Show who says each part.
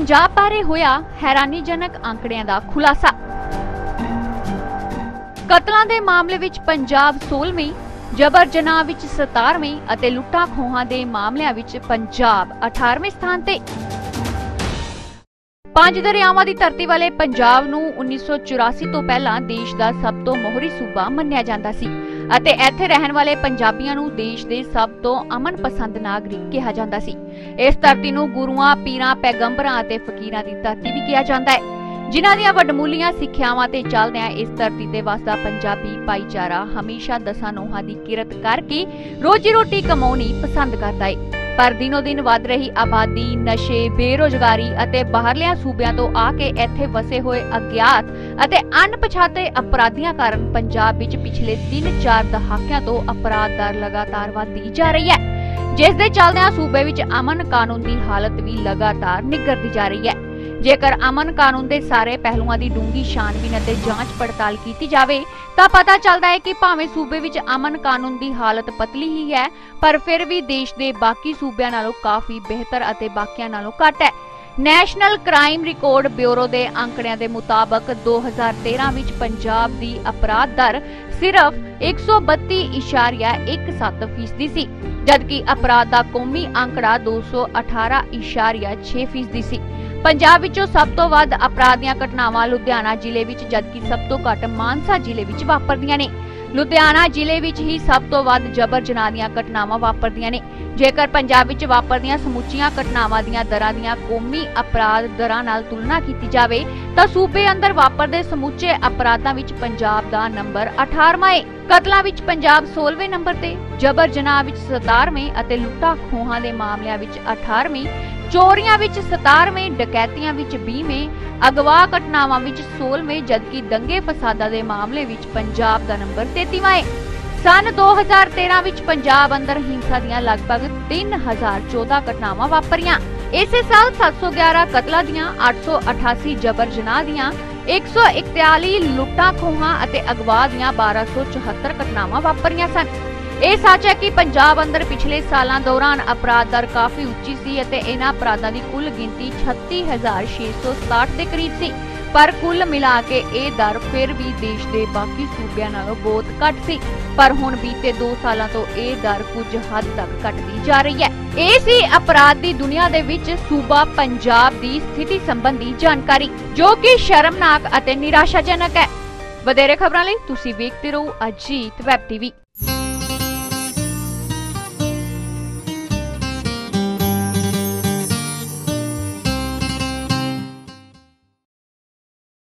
Speaker 1: ਪੰਜਾਬ ਬਾਰੇ ਹੋਇਆ ਹੈਰਾਨੀਜਨਕ ਅੰਕੜਿਆਂ ਦਾ ਖੁਲਾਸਾ। ਕਤਲਾਂ ਦੇ ਮਾਮਲੇ ਵਿੱਚ ਪੰਜਾਬ 16ਵੀਂ ਜਬਰ ਜਨਾਹ ਵਿੱਚ 17ਵੀਂ ਅਤੇ ਲੁੱਟਾਂ ਖੋਹਾਂ ਦੇ ਮਾਮਲਿਆਂ ਵਿੱਚ ਪੰਜਾਬ 18ਵੇਂ ਸਥਾਨ ਤੇ। ਪੰਜ ਦਰਿਆਵਾਂ ਦੀ ਧਰਤੀ ਵਾਲੇ ਪੰਜਾਬ ਨੂੰ 1984 ਤੋਂ ਪਹਿਲਾਂ ਦੇਸ਼ ਦਾ ਸਭ ਤੋਂ ਮੋਹਰੀ ਸੂਬਾ ਮੰਨਿਆ ਜਾਂਦਾ ਸੀ। ਅਤੇ ਇੱਥੇ ਰਹਿਣ ਵਾਲੇ ਪੰਜਾਬੀਆਂ ਨੂੰ ਦੇਸ਼ ਦੇ ਸਭ ਤੋਂ ਅਮਨ ਪਸੰਦ ਨਾਗਰਿਕ ਕਿਹਾ ਜਾਂਦਾ ਸੀ। ਇਸ ਧਰਤੀ ਨੂੰ ਗੁਰੂਆਂ, ਪੀਰਾਂ, ਪੈਗੰਬਰਾਂ ਅਤੇ ਫਕੀਰਾਂ ਦੀ ਧਰਤੀ ਵੀ ਕਿਹਾ ਜਾਂਦਾ ਹੈ। ਜਿਨ੍ਹਾਂ ਦੀਆਂ ਵੱਡਮੁੱਲੀਆਂ ਸਿੱਖਿਆਵਾਂ ਤੇ ਚੱਲਦਿਆਂ ਇਸ ਧਰਤੀ ਤੇ ਵਸਦਾ ਪੰਜਾਬੀ ਭਾਈਚਾਰਾ ਹਮੇਸ਼ਾ ਦਸਾਂ ਨੋਹਾਂ ਦੀ ਕਿਰਤ ਕਰਕੇ ਰੋਜੀ ਰੋਟੀ ਕਮਾਉਣੀ ਪਸੰਦ ਕਰਦਾ ਹੈ ਪਰ ਦਿਨੋ ਦਿਨ ਵੱਧ ਰਹੀ ਆਬਾਦੀ, ਨਸ਼ੇ, ਬੇਰੋਜ਼ਗਾਰੀ ਅਤੇ ਬਾਹਰਲਿਆਂ ਸੂਬਿਆਂ ਤੋਂ ਆ ਕੇ ਇੱਥੇ ਵਸੇ ਹੋਏ ਅਗਿਆਤ ਅਤੇ ਅਣਪਛਾਤੇ ਅਪਰਾਧੀਆਂ ਕਾਰਨ ਪੰਜਾਬ ਵਿੱਚ ਪਿਛਲੇ 3-4 ਦਹਾਕਿਆਂ ਤੋਂ ਅਪਰਾਧ ਦਰ ਲਗਾਤਾਰ ਵਧਦੀ ਜਾ ਰਹੀ ਹੈ, ਜਿਸ ਦੇ ਚੱਲਦਿਆਂ ਸੂਬੇ ਵਿੱਚ ਅਮਨ ਕਾਨੂੰਨ ਦੀ ਹਾਲਤ ਵੀ ਲਗਾਤਾਰ ਨਿਗਰਦੀ ਜਾ ਰਹੀ ਹੈ। ਜੇਕਰ ਅਮਨ ਕਾਨੂੰਨ ਦੇ ਸਾਰੇ ਪਹਿਲੂਆਂ ਦੀ ਡੂੰਗੀ ਛਾਣਬੀਨ ਅਤੇ ਜਾਂਚ ਪੜਤਾਲ ਕੀਤੀ ਜਾਵੇ, ਤਾਂ ਪਤਾ ਚੱਲਦਾ ਹੈ ਕਿ ਭਾਵੇਂ ਸੂਬੇ ਵਿੱਚ ਅਮਨ ਕਾਨੂੰਨ ਦੀ ਹਾਲਤ ਪਤਲੀ ਹੀ ਹੈ, ਪਰ ਫਿਰ ਵੀ ਦੇਸ਼ ਦੇ ਬਾਕੀ ਸੂਬਿਆਂ ਨਾਲੋਂ ਕਾਫੀ ਬਿਹਤਰ ਅਤੇ ਬਾਕੀਆਂ ਨਾਲੋਂ ਘੱਟ ਹੈ। ਨੈਸ਼ਨਲ ਕ੍ਰਾਈਮ ਰਿਕਾਰਡ ਬਿਊਰੋ ਦੇ ਅੰਕੜਿਆਂ ਦੇ ਮੁਤਾਬਕ 2013 ਵਿੱਚ ਪੰਜਾਬ ਦੀ ਅਪਰਾਧ ਦਰ ਸਿਰਫ 132.17% ਸੀ। ਜਦਕਿ ਅਪਰਾਧ ਦਾ ਕੌਮੀ ਅੰਕੜਾ 218.6% ਸੀ। ਪੰਜਾਬ ਵਿੱਚੋਂ ਸਭ ਤੋਂ ਵੱਧ ਅਪਰਾਧ ਦੀਆਂ ਘਟਨਾਵਾਂ ਲੁਧਿਆਣਾ ਜ਼ਿਲ੍ਹੇ ਵਿੱਚ, ਜਦਕਿ ਸਭ ਤੋਂ ਘੱਟ ਮਾਨਸਾ ਜ਼ਿਲ੍ਹੇ ਵਿੱਚ ਵਾਪਰਦੀਆਂ ਨੇ। ਲੁਧਿਆਣਾ ਜ਼ਿਲ੍ਹੇ ਵਿੱਚ ਹੀ ਸਭ ਤੋਂ ਵੱਧ ਜਬਰ ਜਨਾਹ ਦੀਆਂ ਘਟਨਾਵਾਂ ਵਾਪਰਦੀਆਂ ਨੇ। ਜੇਕਰ ਪੰਜਾਬ ਵਿੱਚ ਵਾਪਰਦੀਆਂ ਸਮੁੱਚੀਆਂ ਘਟਨਾਵਾਂ ਦੀਆਂ ਦਰਾਂ ਦੀਆਂ ਕੌਮੀ ਅਪਰਾਧ ਦਰਾਂ ਨਾਲ ਤੁਲਨਾ ਕੀਤੀ ਜਾਵੇ, ਤਾਂ ਸੂਬੇ ਅੰਦਰ ਵਾਪਰਦੇ ਸਮੁੱਚੇ ਅਪਰਾਧਾਂ ਵਿੱਚ ਪੰਜਾਬ ਦਾ ਨੰਬਰ 18ਵਾਂ ਹੈ ਕਤਲਾਂ ਵਿੱਚ ਪੰਜਾਬ 16ਵੇਂ ਨੰਬਰ ਤੇ, ਜਬਰ ਜਨਾਹ ਵਿੱਚ 17ਵੇਂ ਅਤੇ ਲੁੱਟਾਂ ਖੋਹਾਂ ਦੇ ਮਾਮਲਿਆਂ ਵਿੱਚ 18ਵੀਂ ਚੋਰੀਆਂ ਵਿੱਚ 17ਵੇਂ ਡਕੈਤੀਆਂ ਵਿੱਚ 20ਵੇਂ ਅਗਵਾ ਘਟਨਾਵਾਂ ਵਿੱਚ 16ਵੇਂ ਜਦਕਿ ਦੰਗੇ ਫਸਾਦਾਂ ਦੇ ਮਾਮਲੇ ਵਿੱਚ ਪੰਜਾਬ ਦਾ ਨੰਬਰ 33ਵਾਂ ਹੈ ਸਨ 2013 ਵਿੱਚ ਪੰਜਾਬ ਅੰਦਰ ਹਿੰਸਾ ਦੀਆਂ ਲਗਭਗ 3014 ਘਟਨਾਵਾਂ ਵਾਪਰੀਆਂ। ਇਸੇ ਸਾਲ 711 ਕਤਲਾਂ ਦੀਆਂ 888 ਜਬਰ ਜਨਾਹ ਦੀਆਂ 141 ਲੁੱਟਾਂ ਖੋਹਾਂ ਅਤੇ ਅਗਵਾ ਦੀਆਂ 1274 ਘਟਨਾਵਾਂ ਵਾਪਰੀਆਂ ਸਨ। ਇਹ ਸੱਚ ਹੈ ਕਿ ਪੰਜਾਬ ਅੰਦਰ ਪਿਛਲੇ ਸਾਲਾਂ ਦੌਰਾਨ ਅਪਰਾਧ ਦਰ ਕਾਫੀ ਉੱਚੀ ਸੀ ਅਤੇ ਇਹਨਾਂ ਅਪਰਾਧਾਂ ਦੀ ਕੁੱਲ ਗਿਣਤੀ 36667 ਦੇ ਕਰੀਬ ਸੀ। ਪਰ ਕੁੱਲ ਮਿਲਾ ਕੇ ਇਹ ਦਰ ਫਿਰ ਵੀ ਦੇਸ਼ ਦੇ ਬਾਕੀ ਸੂਬਿਆਂ ਨਾਲੋਂ ਬਹੁਤ ਘੱਟ ਸੀ। ਪਰ ਹੁਣ ਬੀਤੇ 2 ਸਾਲਾਂ ਤੋਂ ਇਹ ਦਰ ਕੁਝ ਹੱਦ ਤੱਕ ਘਟਦੀ ਜਾ ਰਹੀ ਹੈ। ਇਹ ਸੀ ਅਪਰਾਧ ਦੀ ਦੁਨੀਆ ਦੇ ਵਿੱਚ ਸੂਬਾ ਪੰਜਾਬ ਦੀ ਸਥਿਤੀ ਸੰਬੰਧੀ ਜਾਣਕਾਰੀ, ਜੋ ਕਿ ਸ਼ਰਮਨਾਕ ਅਤੇ ਨਿਰਾਸ਼ਾਜਨਕ ਹੈ। ਵਧੇਰੇ ਖਬਰਾਂ ਲਈ ਤੁਸੀਂ ਵੇਖਦੇ ਰਹੋ ਅਜੀਤ ਵੈਬ ਟੀਵੀ।